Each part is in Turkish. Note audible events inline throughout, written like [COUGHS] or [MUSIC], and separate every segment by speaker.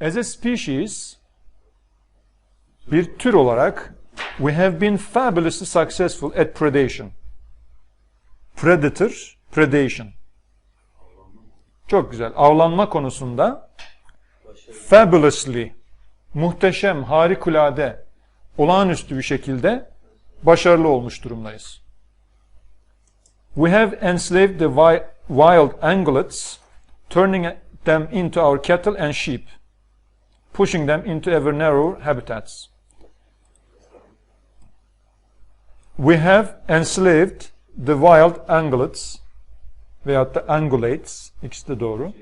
Speaker 1: As a species, bir tür olarak we have been fabulously successful at predation. Predator, predation. Çok güzel. Avlanma konusunda fabulously, muhteşem, harikulade, olağanüstü bir şekilde başarılı olmuş durumdayız. We have enslaved the wi- wild ungulates, turning them into our cattle and sheep, pushing them into ever narrower habitats. We have enslaved the wild ungulates veyahut da ungulates, ikisi de doğru.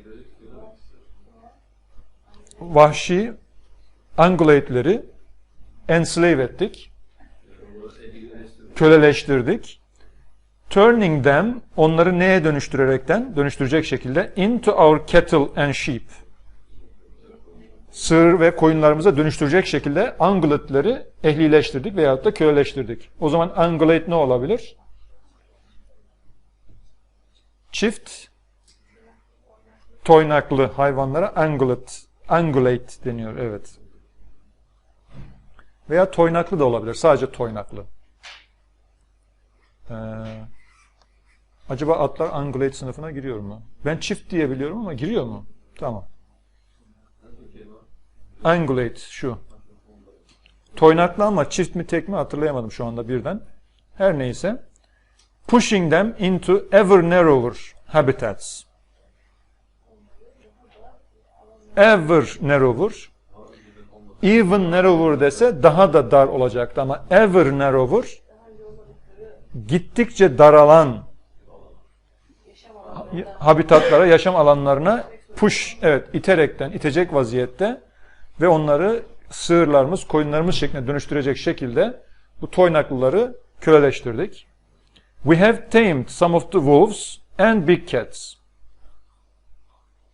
Speaker 1: Vahşi ungulate'leri enslave ettik, köleleştirdik. Turning them, onları neye dönüştürerekten, dönüştürecek şekilde into our cattle and sheep. Sığır ve koyunlarımıza dönüştürecek şekilde ungulate'leri ehlileştirdik veyahut da köleleştirdik. O zaman ungulate ne olabilir? Çift toynaklı hayvanlara ungulate, ungulate deniyor. Evet. Veya toynaklı da olabilir. Sadece toynaklı. Ee, acaba atlar ungulate sınıfına giriyor mu? Ben çift diye biliyorum ama giriyor mu? Tamam. Ungulate şu. Toynaklı ama çift mi tek mi hatırlayamadım şu anda birden. Her neyse. Pushing them into ever narrower habitats. Ever narrower. Even narrower dese daha da dar olacaktı ama ever narrower gittikçe daralan habitatlara, yaşam alanlarına push, evet iterekten, itecek vaziyette ve onları sığırlarımız, koyunlarımız şeklinde dönüştürecek şekilde bu toynaklıları köleleştirdik. We have tamed some of the wolves and big cats.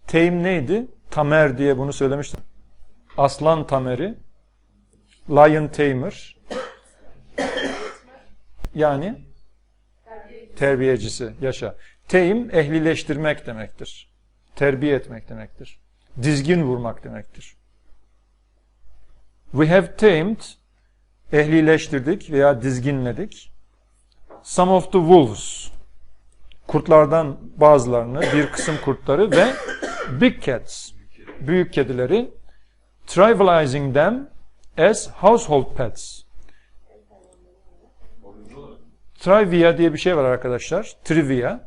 Speaker 1: Tame neydi? Tamer diye bunu söylemiştim. Aslan tameri, lion tamer. Yani terbiyecisi, yaşa. Tame ehlileştirmek demektir. Terbiye etmek demektir. Dizgin vurmak demektir. We have tamed, ehlileştirdik veya dizginledik. Some of the wolves, kurtlardan bazılarını, bir kısım kurtları ve big cats, büyük kedileri, trivializing them as household pets. Trivia diye bir şey var arkadaşlar. Trivia.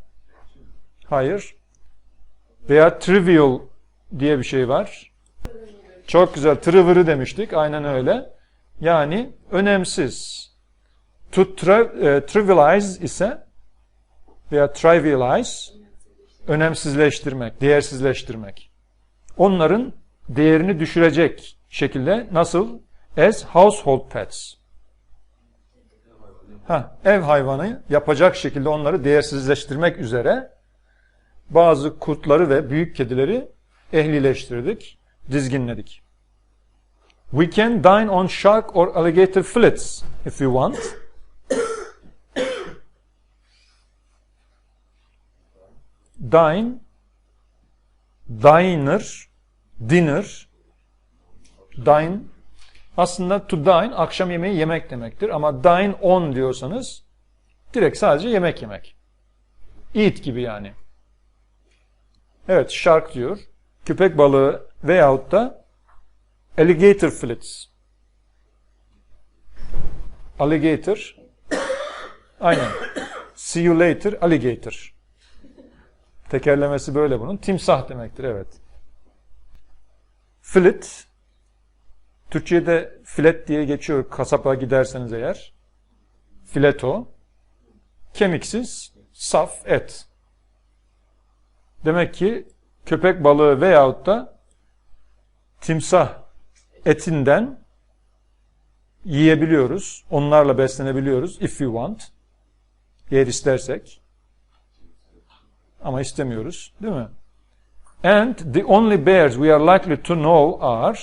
Speaker 1: Hayır. Veya trivial diye bir şey var. Çok güzel. Trivial'ı demiştik. Aynen öyle. Yani önemsiz. To tri- e, trivialize ise veya trivialize önemsizleştirmek, değersizleştirmek. Onların değerini düşürecek şekilde nasıl? As household pets. Ha, ev hayvanı yapacak şekilde onları değersizleştirmek üzere bazı kurtları ve büyük kedileri ehlileştirdik, dizginledik. We can dine on shark or alligator fillets if we want. Dine, diner, dinner, dine aslında to dine akşam yemeği yemek demektir ama dine on diyorsanız direkt sadece yemek yemek. Eat gibi yani. Evet shark diyor. Köpek balığı veyahut da alligator fillets. Alligator. Aynen. See you later alligator. Tekerlemesi böyle bunun. Timsah demektir evet. Fillet Türkçe'de filet diye geçiyor kasaba giderseniz eğer. Fileto. Kemiksiz, saf et. Demek ki köpek balığı veyahut da timsah etinden yiyebiliyoruz. Onlarla beslenebiliyoruz. If you want. Eğer istersek. Ama istemiyoruz. Değil mi? And the only bears we are likely to know are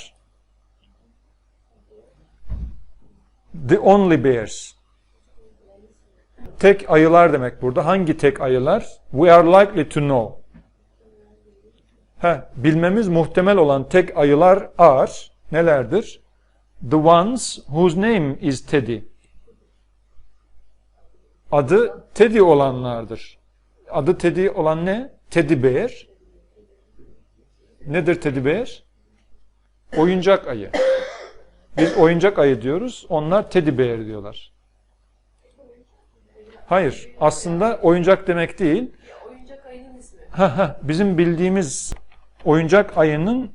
Speaker 1: The only bears. Tek ayılar demek burada. Hangi tek ayılar? We are likely to know. Heh, bilmemiz muhtemel olan tek ayılar are nelerdir? The ones whose name is Teddy. Adı Teddy olanlardır. Adı Teddy olan ne? Teddy bear. Nedir Teddy bear? Oyuncak ayı. Biz oyuncak ayı diyoruz. Onlar Teddy bear diyorlar. Hayır. Aslında oyuncak demek değil.
Speaker 2: Oyuncak ayının ismi.
Speaker 1: Bizim bildiğimiz oyuncak ayının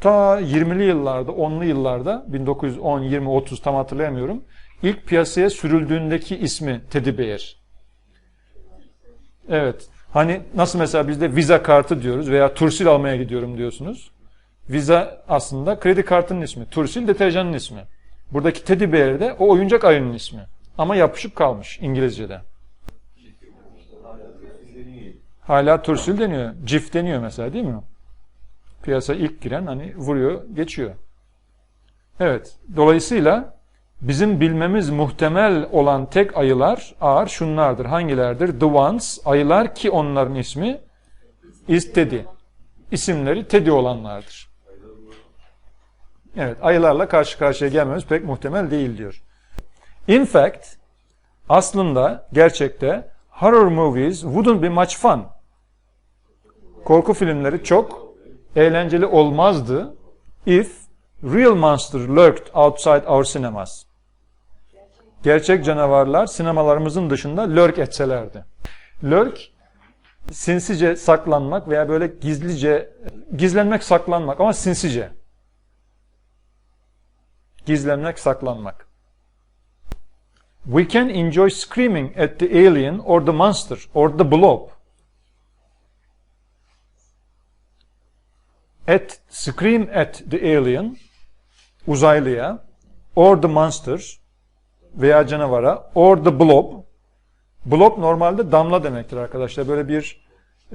Speaker 1: ta 20'li yıllarda, 10'lu yıllarda 1910, 20, 30 tam hatırlayamıyorum. ilk piyasaya sürüldüğündeki ismi Teddy Bear. Evet. Hani nasıl mesela bizde viza kartı diyoruz veya tursil almaya gidiyorum diyorsunuz. Viza aslında kredi kartının ismi. Tursil deterjanın ismi. Buradaki Teddy Bear de o oyuncak ayının ismi. Ama yapışık kalmış İngilizce'de. Hala tursil deniyor. Cif deniyor mesela değil mi? Piyasa ilk giren hani vuruyor, geçiyor. Evet. Dolayısıyla bizim bilmemiz muhtemel olan tek ayılar ağır şunlardır. Hangilerdir? The ones, ayılar ki onların ismi is Teddy. İsimleri Teddy olanlardır. Evet, ayılarla karşı karşıya gelmemiz pek muhtemel değil diyor. In fact, aslında gerçekte horror movies wouldn't be much fun. Korku filmleri çok eğlenceli olmazdı if real monster lurked outside our cinemas. Gerçek canavarlar sinemalarımızın dışında lurk etselerdi. Lurk sinsice saklanmak veya böyle gizlice gizlenmek saklanmak ama sinsice. Gizlenmek saklanmak. We can enjoy screaming at the alien or the monster or the blob. At scream at the alien uzaylıya or the monster veya canavara or the blob. Blob normalde damla demektir arkadaşlar. Böyle bir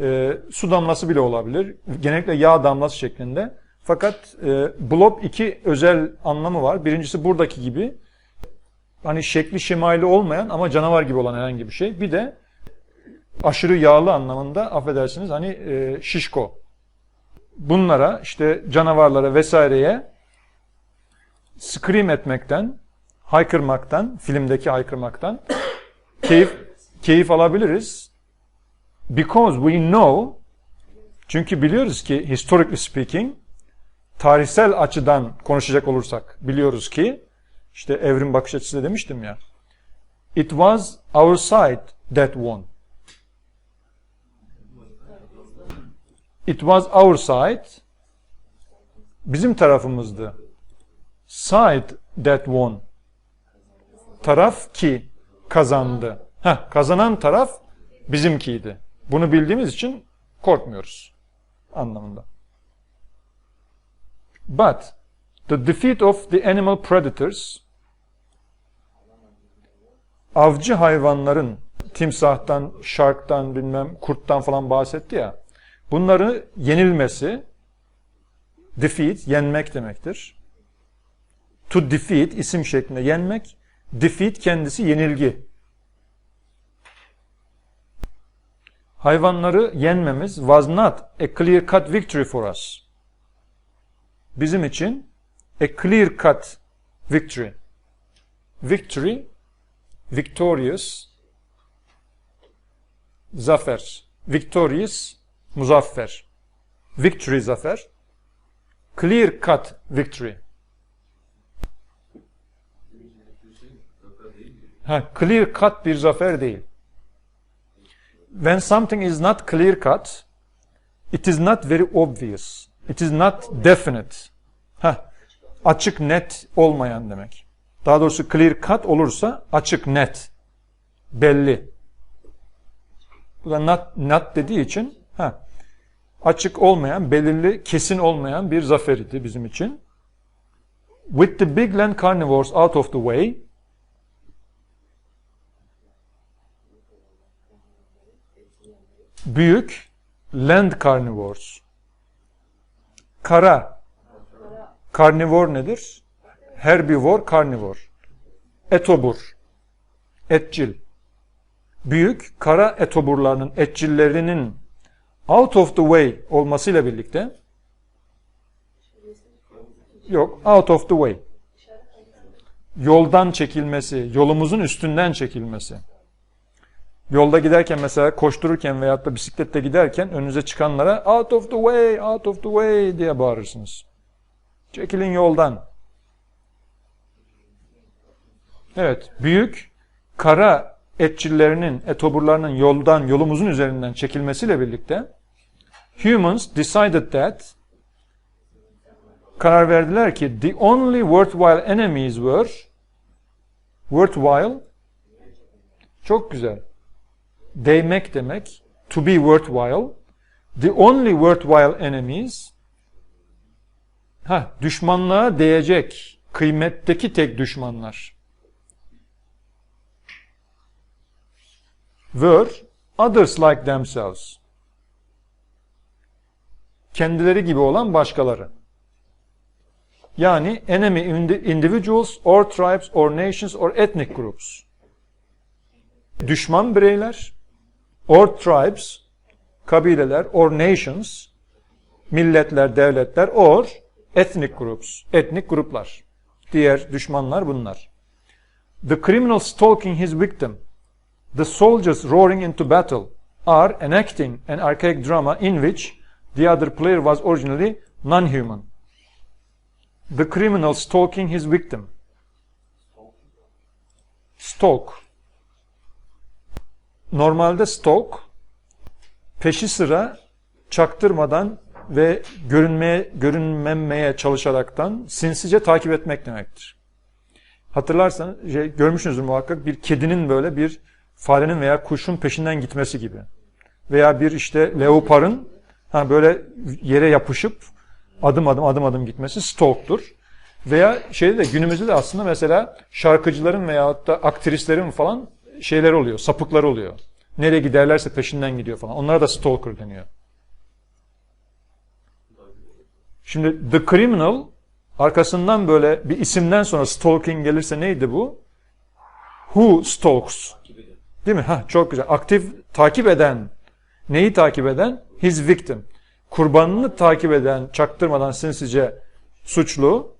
Speaker 1: e, su damlası bile olabilir. Genellikle yağ damlası şeklinde. Fakat e, blob iki özel anlamı var. Birincisi buradaki gibi hani şekli şemali olmayan ama canavar gibi olan herhangi bir şey. Bir de aşırı yağlı anlamında affedersiniz hani e, şişko. Bunlara işte canavarlara vesaireye scream etmekten, haykırmaktan, filmdeki haykırmaktan [COUGHS] keyif keyif alabiliriz. Because we know çünkü biliyoruz ki historically speaking tarihsel açıdan konuşacak olursak biliyoruz ki işte evrim bakış açısı demiştim ya. It was our side that won. It was our side. Bizim tarafımızdı. Side that won. Taraf ki kazandı. Heh, kazanan taraf bizimkiydi. Bunu bildiğimiz için korkmuyoruz anlamında. But the defeat of the animal predators avcı hayvanların timsahtan, şarktan, bilmem kurttan falan bahsetti ya. Bunları yenilmesi defeat yenmek demektir. To defeat isim şeklinde yenmek, defeat kendisi yenilgi. Hayvanları yenmemiz was not a clear cut victory for us. Bizim için a clear cut victory. Victory, victorious, zafer. Victorious, muzaffer. Victory, zafer. Clear cut victory. Ha, clear cut bir zafer değil. When something is not clear cut, it is not very obvious. It is not definite. Ha, açık net olmayan demek. Daha doğrusu clear cut olursa açık net. Belli. Bu da not, not dediği için ha, açık olmayan, belirli, kesin olmayan bir zafer idi bizim için. With the big land carnivores out of the way, büyük land carnivores. Kara. Karnivor nedir? Herbivor, karnivor. Etobur. Etçil. Büyük kara etoburlarının, etçillerinin out of the way olmasıyla birlikte yok out of the way yoldan çekilmesi, yolumuzun üstünden çekilmesi. Yolda giderken mesela koştururken veyahut da bisiklette giderken önünüze çıkanlara out of the way, out of the way diye bağırırsınız. Çekilin yoldan. Evet, büyük kara etçillerinin, etoburlarının yoldan, yolumuzun üzerinden çekilmesiyle birlikte humans decided that karar verdiler ki the only worthwhile enemies were worthwhile çok güzel. Değmek demek. To be worthwhile. The only worthwhile enemies ha düşmanlığa değecek kıymetteki tek düşmanlar were others like themselves. Kendileri gibi olan başkaları. Yani enemy individuals or tribes or nations or ethnic groups. Düşman bireyler or tribes kabileler or nations milletler, devletler or ethnic groups, etnik gruplar. Diğer düşmanlar bunlar. The criminal stalking his victim The soldiers roaring into battle are enacting an archaic drama in which the other player was originally non-human. The criminal stalking his victim. Stalk. Normalde stalk peşi sıra çaktırmadan ve görünmeye görünmemeye çalışaraktan sinsice takip etmek demektir. Hatırlarsanız şey, görmüşsünüzdür muhakkak bir kedinin böyle bir farenin veya kuşun peşinden gitmesi gibi. Veya bir işte leoparın ha böyle yere yapışıp adım adım adım adım gitmesi stalk'tur. Veya şeyde de günümüzde de aslında mesela şarkıcıların veya da aktrislerin falan şeyler oluyor, sapıklar oluyor. Nereye giderlerse peşinden gidiyor falan. Onlara da stalker deniyor. Şimdi the criminal arkasından böyle bir isimden sonra stalking gelirse neydi bu? Who stalks? Değil mi? Ha, çok güzel. Aktif takip eden. Neyi takip eden? His victim. Kurbanını takip eden, çaktırmadan sinsice suçlu.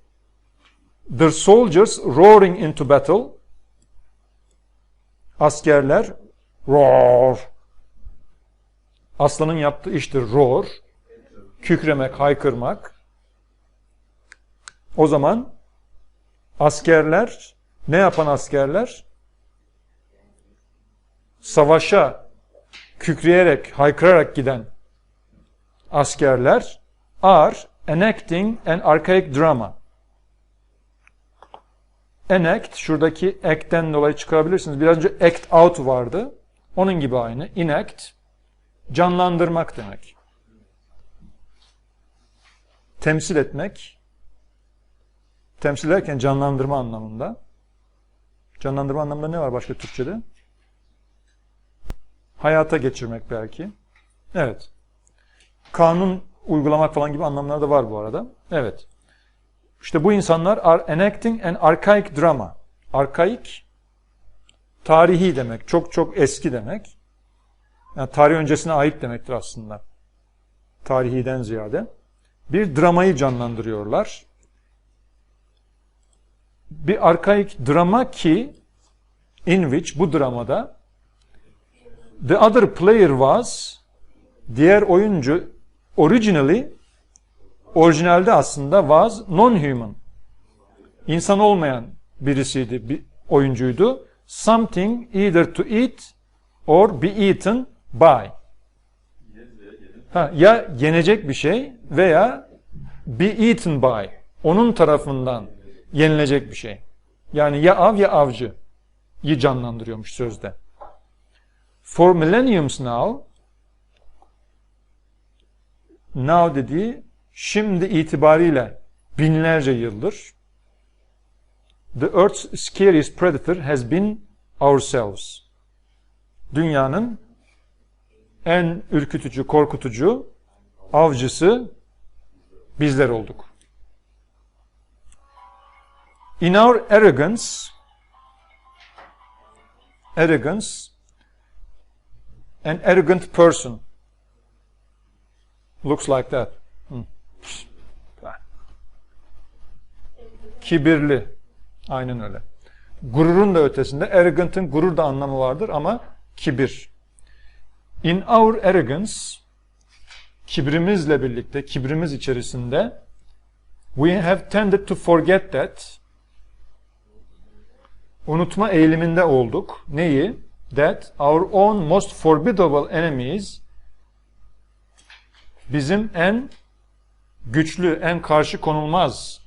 Speaker 1: The soldiers roaring into battle. Askerler roar. Aslanın yaptığı iştir roar. Kükremek, haykırmak. O zaman askerler ne yapan askerler? savaşa kükreyerek, haykırarak giden askerler are enacting an archaic drama. Enact, şuradaki act'ten dolayı çıkarabilirsiniz. Biraz önce act out vardı. Onun gibi aynı. Enact, canlandırmak demek. Temsil etmek, temsil ederken canlandırma anlamında. Canlandırma anlamında ne var başka Türkçe'de? hayata geçirmek belki. Evet. Kanun uygulamak falan gibi anlamları da var bu arada. Evet. İşte bu insanlar are enacting an archaic drama. Arkaik tarihi demek. Çok çok eski demek. Yani tarih öncesine ait demektir aslında. Tarihiden ziyade. Bir dramayı canlandırıyorlar. Bir arkaik drama ki in which bu dramada The other player was diğer oyuncu originally orijinalde aslında was non-human. İnsan olmayan birisiydi, bir oyuncuydu. Something either to eat or be eaten by. Ha, ya yenecek bir şey veya be eaten by. Onun tarafından yenilecek bir şey. Yani ya av ya avcı. canlandırıyormuş sözde. For millenniums now, now dediği şimdi itibariyle binlerce yıldır the earth's scariest predator has been ourselves. Dünyanın en ürkütücü, korkutucu avcısı bizler olduk. In our arrogance, arrogance an arrogant person. Looks like that. Hı. Kibirli. Aynen öyle. Gururun da ötesinde. Arrogant'ın gurur da anlamı vardır ama kibir. In our arrogance, kibrimizle birlikte, kibrimiz içerisinde we have tended to forget that unutma eğiliminde olduk. Neyi? That our own most formidable enemies bizim en güçlü, en karşı konulmaz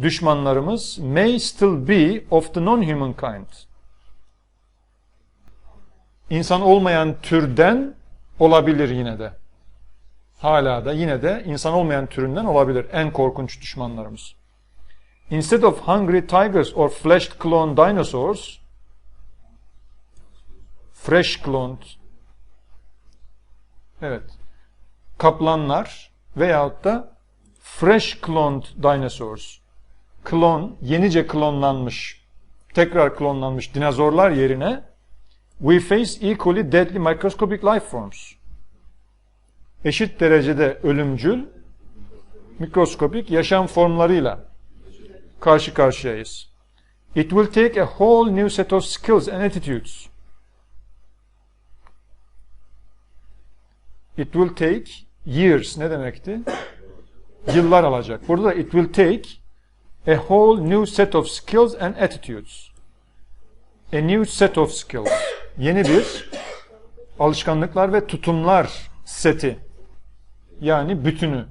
Speaker 1: düşmanlarımız may still be of the non-human kind. İnsan olmayan türden olabilir yine de. Hala da yine de insan olmayan türünden olabilir en korkunç düşmanlarımız. Instead of hungry tigers or fleshed clone dinosaurs, fresh cloned, evet, kaplanlar veyahut da fresh cloned dinosaurs, klon, yenice klonlanmış, tekrar klonlanmış dinozorlar yerine we face equally deadly microscopic life forms. Eşit derecede ölümcül, mikroskopik yaşam formlarıyla karşı karşıyayız. It will take a whole new set of skills and attitudes. It will take years ne demekti? Yıllar alacak. Burada it will take a whole new set of skills and attitudes. A new set of skills. Yeni bir alışkanlıklar ve tutumlar seti. Yani bütünü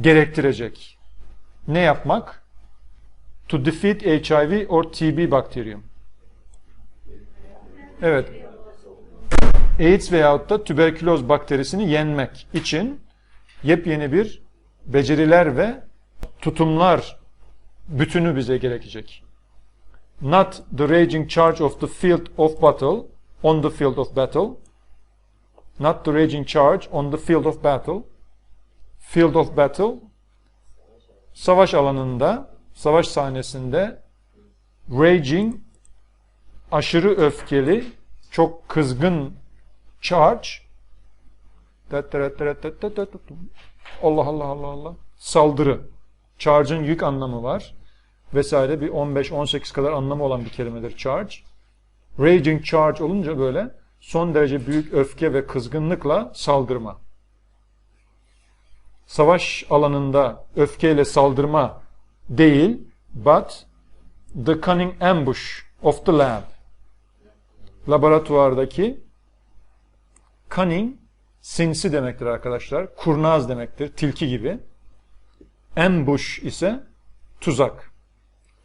Speaker 1: gerektirecek. Ne yapmak? To defeat HIV or TB bacterium. Evet. AIDS veyahut da tüberküloz bakterisini yenmek için yepyeni bir beceriler ve tutumlar bütünü bize gerekecek. Not the raging charge of the field of battle, on the field of battle. Not the raging charge on the field of battle. Field of battle, savaş alanında, savaş sahnesinde raging, aşırı öfkeli, çok kızgın charge, Allah Allah Allah Allah, saldırı. Charge'ın yük anlamı var. Vesaire bir 15-18 kadar anlamı olan bir kelimedir charge. Raging charge olunca böyle son derece büyük öfke ve kızgınlıkla saldırma. Savaş alanında öfkeyle saldırma değil, but the cunning ambush of the lab. Laboratuvardaki cunning sinsi demektir arkadaşlar. Kurnaz demektir, tilki gibi. Ambush ise tuzak.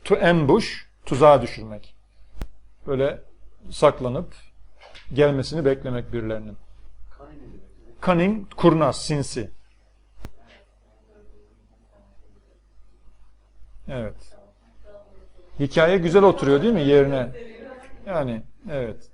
Speaker 1: To ambush, tuzağa düşürmek. Böyle saklanıp gelmesini beklemek birilerinin. Cunning, kurnaz, sinsi. Evet. Hikaye güzel oturuyor değil mi yerine? Yani evet.